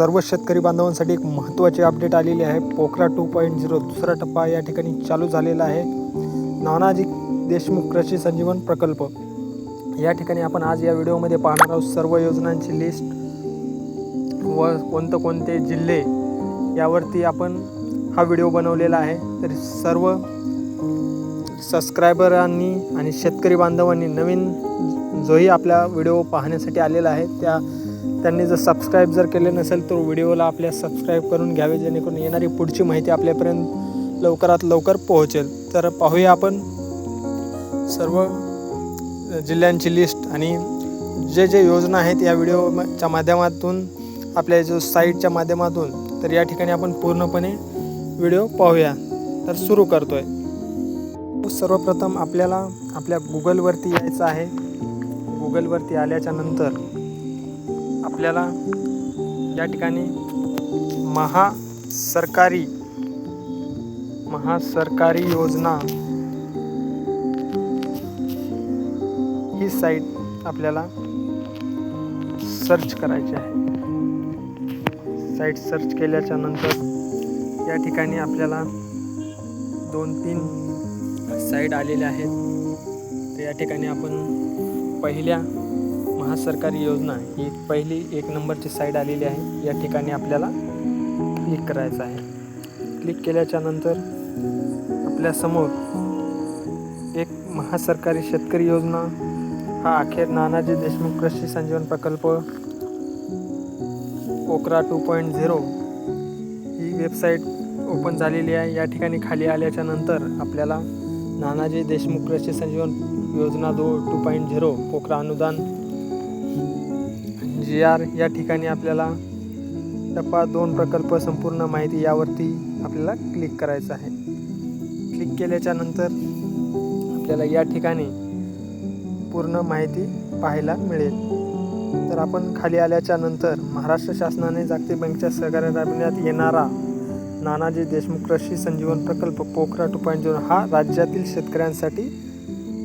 सर्व शेतकरी बांधवांसाठी एक महत्त्वाची अपडेट आलेली आहे. पोखरा टू पॉईंट झिरो दुसरा टप्पा या ठिकाणी चालू झालेला आहे. नानाजी देशमुख कृषी संजीवन प्रकल्प. या ठिकाणी आपण आज या व्हिडिओमध्ये पाहणार आहोत सर्व योजनांची लिस्ट व कोणतं कोणते जिल्हे यावरती आपण हा व्हिडिओ बनवलेला आहे. तर सर्व सबस्क्रायबरांनी आणि शेतकरी बांधवांनी नवीन जोही आपल्या व्हिडिओ पाहण्यासाठी आलेला आहे. त्या त्यांनी जर सबस्क्राईब जर केले नसेल तर व्हिडिओला आपल्या सबस्क्राईब करून घ्यावे जेणेकरून येणारी पुढची माहिती आपल्यापर्यंत लवकरात लवकर पोहोचेल. तर पाहूया आपण सर्व जिल्ह्यांची लिस्ट आणि जे जे योजना आहेत या व्हिडिओच्या माध्यमातून आपल्या जो साईटच्या माध्यमातून तर या ठिकाणी आपण पूर्णपणे व्हिडिओ पाहूया. तर सुरू करतो आहे सर्वप्रथम आपल्याला आपल्या गुगलवरती यायचं आहे. गुगलवरती आल्याच्यानंतर आपल्याला या ठिकाणी महा सरकारी महासरकारी योजना ही साईट आपल्याला सर्च करायची आहे. साईट सर्च केल्याच्यानंतर या ठिकाणी आपल्याला दोन तीन साईट आलेल्या आहेत. तर या ठिकाणी आपण पहिल्या महासरकारी योजना ही पहिली एक नंबरची साईड आलेली आहे. या ठिकाणी आपल्याला क्लिक करायचं आहे. क्लिक केल्याच्यानंतर आपल्यासमोर एक महासरकारी शेतकरी योजना. हा अखेर नानाजी देशमुख कृषी संजीवन प्रकल्प ओकरा टू पॉईंट झिरो ही वेबसाईट ओपन झालेली आहे. या ठिकाणी खाली आल्याच्यानंतर आपल्याला नानाजी देशमुख कृषी संजीवन योजना दो टू पॉईंट झिरो पोखरा अनुदान जी आर या ठिकाणी आपल्याला टप्पा दोन प्रकल्प संपूर्ण माहिती यावरती आपल्याला क्लिक करायचं आहे. क्लिक केल्याच्यानंतर आपल्याला या ठिकाणी पूर्ण माहिती पाहायला मिळेल. तर आपण खाली आल्याच्यानंतर महाराष्ट्र शासनाने जागतिक बँकच्या सहकार्याने राबविण्यात येणारा नानाजी देशमुख कृषी संजीवन प्रकल्प पोखरा टू पॉईंट झिरो हा राज्यातील शेतकऱ्यांसाठी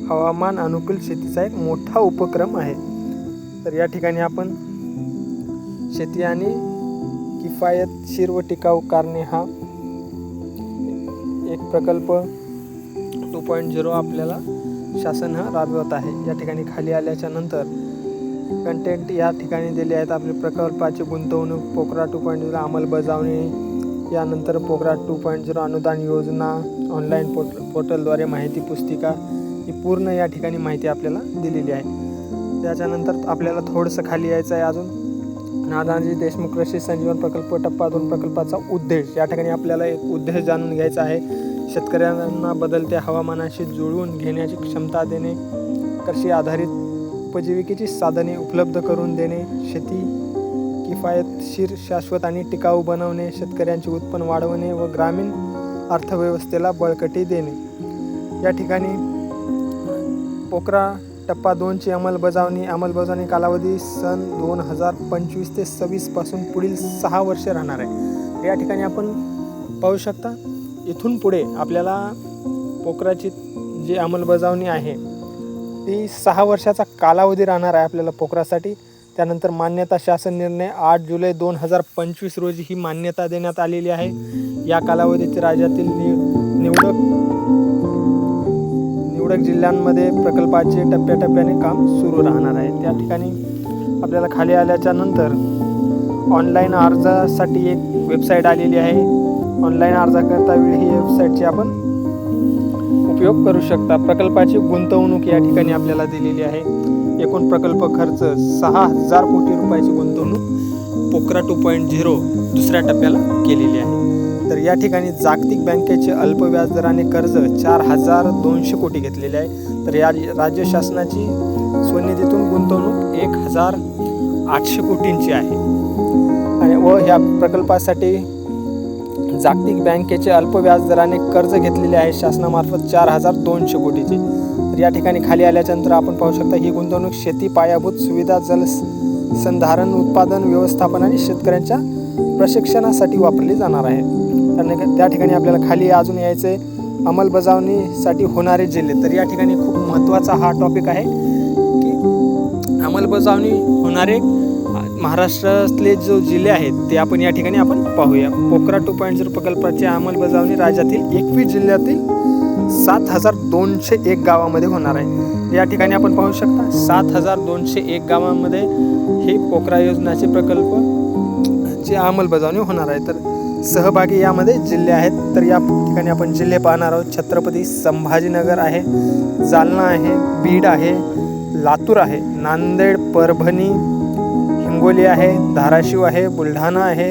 हवामान अनुकूल शेतीचा एक मोठा उपक्रम आहे. तर या ठिकाणी आपण शेती आणि किफायतशीर व टिकाऊ कारणे हा एक प्रकल्प टू पॉईंट झिरो आपल्याला शासन हा राबवत आहे. या ठिकाणी खाली आल्याच्यानंतर कंटेंट या ठिकाणी दिले आहेत. आपले प्रकल्पाची गुंतवणूक पोखरा टू पॉईंट झिरो अंमलबजावणी यानंतर पोखरा टू पॉईंट झिरो अनुदान योजना ऑनलाईन पोर्ट पोर्टलद्वारे माहिती पुस्तिका ही पूर्ण या ठिकाणी माहिती आपल्याला दिलेली आहे. त्याच्यानंतर आपल्याला थोडंसं खाली यायचं आहे अजून. नानाजी देशमुख कृषी संजीवन प्रकल्प टप्पा दोन प्रकल्पाचा उद्देश. या ठिकाणी आपल्याला एक उद्देश जाणून घ्यायचा आहे. शेतकऱ्यांना बदलत्या हवामानाशी जुळवून घेण्याची क्षमता देणे कृषी आधारित उपजीविकेची साधने उपलब्ध करून देणे शेती किफायतशीर शाश्वत आणि टिकाऊ बनवणे शेतकऱ्यांचे उत्पन्न वाढवणे व ग्रामीण अर्थव्यवस्थेला बळकटी देणे. या ठिकाणी पोखरा टप्पा दोनची अंमलबजावणी अंमलबजावणी कालावधी सन दोन हजार पंचवीस ते सव्वीसपासून पुढील सहा वर्षे राहणार आहे. या ठिकाणी आपण पाहू शकता इथून पुढे आपल्याला पोखराची जी अंमलबजावणी आहे ती सहा वर्षाचा कालावधी राहणार आहे आपल्याला पोखरासाठी. त्यानंतर मान्यता शासन निर्णय आठ जुलै दोन हजार पंचवीस रोजी ही मान्यता देण्यात आलेली आहे. या कालावधीत राज्यातील नि निवडक निवडक जिल्ह्यांमध्ये प्रकल्पाचे टप्प्याटप्प्याने काम सुरू राहणार आहे. त्या ठिकाणी आपल्याला खाली आल्याच्यानंतर ऑनलाईन अर्जासाठी एक वेबसाईट आलेली आहे. ऑनलाईन अर्जाकरता वेळी ही वेबसाईटची आपण उपयोग करू शकता. प्रकल्पाची गुंतवणूक या ठिकाणी आपल्याला दिलेली आहे. एकूण प्रकल्प खर्च सहा हजार कोटी रुपयाची गुंतवणूक पोखरा टू पॉईंट झिरो दुसऱ्या टप्प्याला केलेली आहे. तर या ठिकाणी जागतिक बँकेचे अल्प व्याजदराने कर्ज चार हजार दोनशे कोटी घेतलेले आहे. तर या राज्य शासनाची स्वनिधीतून गुंतवणूक एक हजार आठशे कोटींची आहे. आणि व ह्या प्रकल्पासाठी जागतिक बँकेचे अल्प व्याजदराने कर्ज घेतलेले आहे शासनामार्फत चार हजार दोनशे कोटीचे. तर या ठिकाणी खाली आल्याच्यानंतर आपण पाहू शकता ही गुंतवणूक शेती पायाभूत सुविधा जल संधारण उत्पादन व्यवस्थापन आणि शेतकऱ्यांच्या प्रशिक्षणासाठी वापरली जाणार आहे. कारण त्या ठिकाणी आपल्याला खाली अजून यायचं आहे अंमलबजावणीसाठी होणारे जिल्हे. तर या ठिकाणी खूप महत्त्वाचा हा टॉपिक आहे की अंमलबजावणी होणारे महाराष्ट्रातले जो जिल्हे आहेत ते आपण या ठिकाणी आपण पाहूया. पोखरा टू पॉईंट झिरो oh प्रकल्पाची अंमलबजावणी राज्यातील एकवीस जिल्ह्यातील सात हजार दोनशे एक गावामध्ये होणार आहे. या ठिकाणी आपण पाहू शकता सात हजार दोनशे एक गावामध्ये हे पोखरा योजनाचे प्रकल्प ची अंमलबजावणी होणार आहे. तर सहभागी यामध्ये जिल्हे आहेत. तर या ठिकाणी आपण जिल्हे पाहणार आहोत. छत्रपती संभाजीनगर आहे जालना आहे बीड आहे लातूर आहे नांदेड परभणी हिंगोली आहे धाराशिव आहे बुलढाणा आहे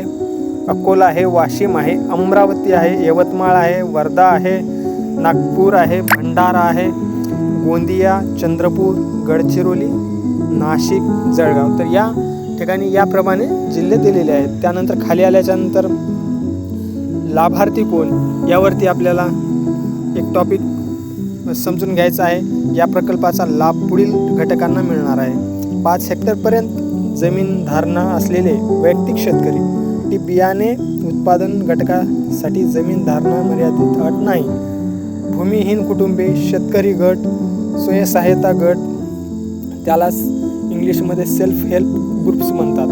अकोला आहे वाशिम आहे अमरावती आहे यवतमाळ आहे वर्धा आहे नागपूर आहे भंडारा आहे गोंदिया चंद्रपूर गडचिरोली नाशिक जळगाव. तर या ठिकाणी याप्रमाणे जिल्हे दिलेले आहेत. त्यानंतर खाली आल्याच्यानंतर लाभार्थी कोण? यावरती आपल्याला एक टॉपिक समजून घ्यायचा आहे. या प्रकल्पाचा लाभ पुढील घटकांना मिळणार आहे. पाच हेक्टरपर्यंत जमीन धारणा असलेले वैयक्तिक शेतकरी ती बियाणे उत्पादन घटकासाठी जमीन धारणा मर्यादित अट नाही. भूमिहीन कुटुंबे शेतकरी गट स्वयंसहायता गट त्यालाच इंग्लिशमध्ये सेल्फ हेल्प ग्रुप्स म्हणतात.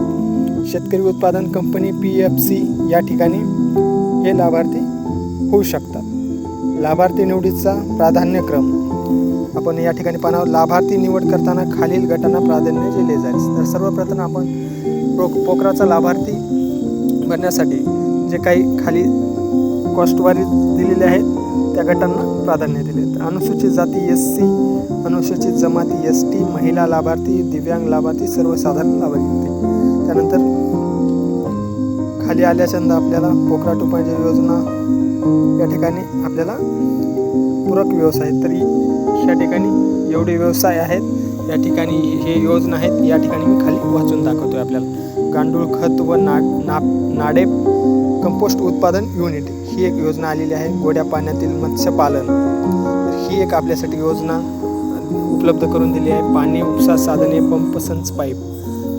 शेतकरी उत्पादन कंपनी पी एफ सी या ठिकाणी हे लाभार्थी होऊ शकतात. लाभार्थी निवडीचा प्राधान्यक्रम. आपण या ठिकाणी पाहणार लाभार्थी निवड करताना खालील गटांना प्राधान्य दिले जाईल. तर सर्वप्रथम आपण प्रो पोखराचा लाभार्थी बनण्यासाठी जे काही खाली कॉस्टवारी दिलेले आहेत त्या गटांना प्राधान्य दिले. तर अनुसूचित जाती एस सी अनुसूचित जमाती एस टी महिला लाभार्थी दिव्यांग लाभार्थी सर्वसाधारण लाभार्थी. त्यानंतर खाली आल्याच्यानंतर आपल्याला पोखरा टू योजना या ठिकाणी आपल्याला पूरक व्यवसाय तरी या ठिकाणी एवढे व्यवसाय आहेत. या ठिकाणी हे योजना आहेत. या ठिकाणी मी खाली वाचून दाखवतो आपल्याला. गांडूळ खत व ना ना नाडेप कंपोस्ट उत्पादन युनिट ही एक योजना आलेली आहे. गोड्या पाण्यातील मत्स्यपालन तर ही एक आपल्यासाठी योजना उपलब्ध करून दिली आहे. पाणी उपसा साधने पंप संच पाईप.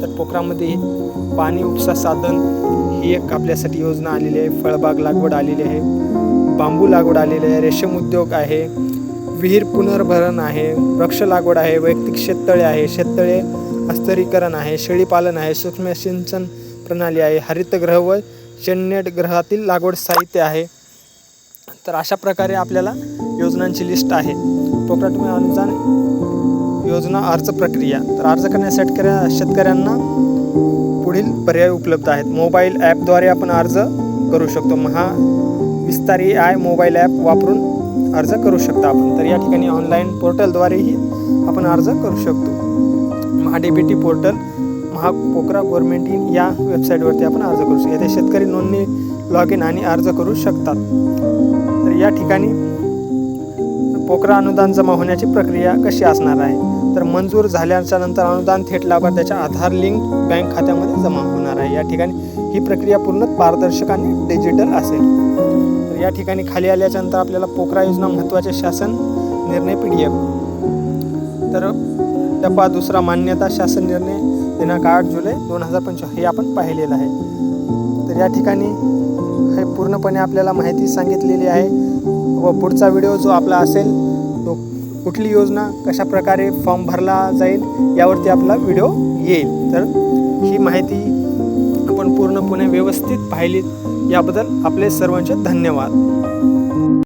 तर पोखरामध्ये पाणी उपसा साधन ही एक आपल्यासाठी योजना आलेली आहे. फळबाग लागवड आलेली आहे. बांबू लागवड आलेली आहे. रेशीम उद्योग आहे. विहीर पुनर्भरण आहे. वृक्ष लागवड आहे. वैयक्तिक शेततळे आहे. शेततळे अस्तरीकरण आहे. शेळीपालन आहे. सूक्ष्म सिंचन प्रणाली आहे. हरितगृह व शून्य ग्रहातील लागवड साहित्य आहे. तर अशा प्रकारे आपल्याला योजनांची लिस्ट आहे. पोखरा तुम्ही अनुदान योजना अर्ज प्रक्रिया. तर अर्ज करण्यासाठी शेतकऱ्या शेतकऱ्यांना पुढील पर्याय उपलब्ध आहेत. मोबाईल ॲपद्वारे आपण अर्ज करू शकतो. Maha Vistaar AI mobile app वापरून अर्ज करू शकता आपण. तर या ठिकाणी ऑनलाईन पोर्टलद्वारेही आपण अर्ज करू शकतो. Maha D B T portal Maha POCRA government in या वेबसाईटवरती आपण अर्ज करू शकतो. येथे शेतकरी नोंदणी लॉग इन आणि अर्ज करू शकतात. तर या ठिकाणी पोखरा अनुदान जमा होण्याची प्रक्रिया कशी असणार आहे? तर मंजूर झाल्याच्यानंतर अनुदान थेट लाभार्थ्याच्या आधार लिंक बँक खात्यामध्ये जमा होणार आहे. या ठिकाणी ही प्रक्रिया पूर्ण पारदर्शक आणि डिजिटल असेल. तर या ठिकाणी खाली आल्याच्यानंतर आपल्याला पोखरा योजना महत्त्वाचे शासन निर्णय पी डी एफ तर टप्पा दुसरा मान्यता शासन निर्णय दिनांक आठ जुलै दोन हजार पंचवीस हे आपण पाहिलेलं आहे. तर या ठिकाणी हे पूर्णपणे आपल्याला माहिती सांगितलेली आहे व पुढचा व्हिडिओ जो आपला असेल तो कुठली योजना कशा प्रकारे फॉर्म भरला जाईल यावरती आपला व्हिडिओ येईल. तर ही माहिती आपण पूर्णपणे व्यवस्थित पाहिली. याबद्दल आपले सर्वांचे धन्यवाद.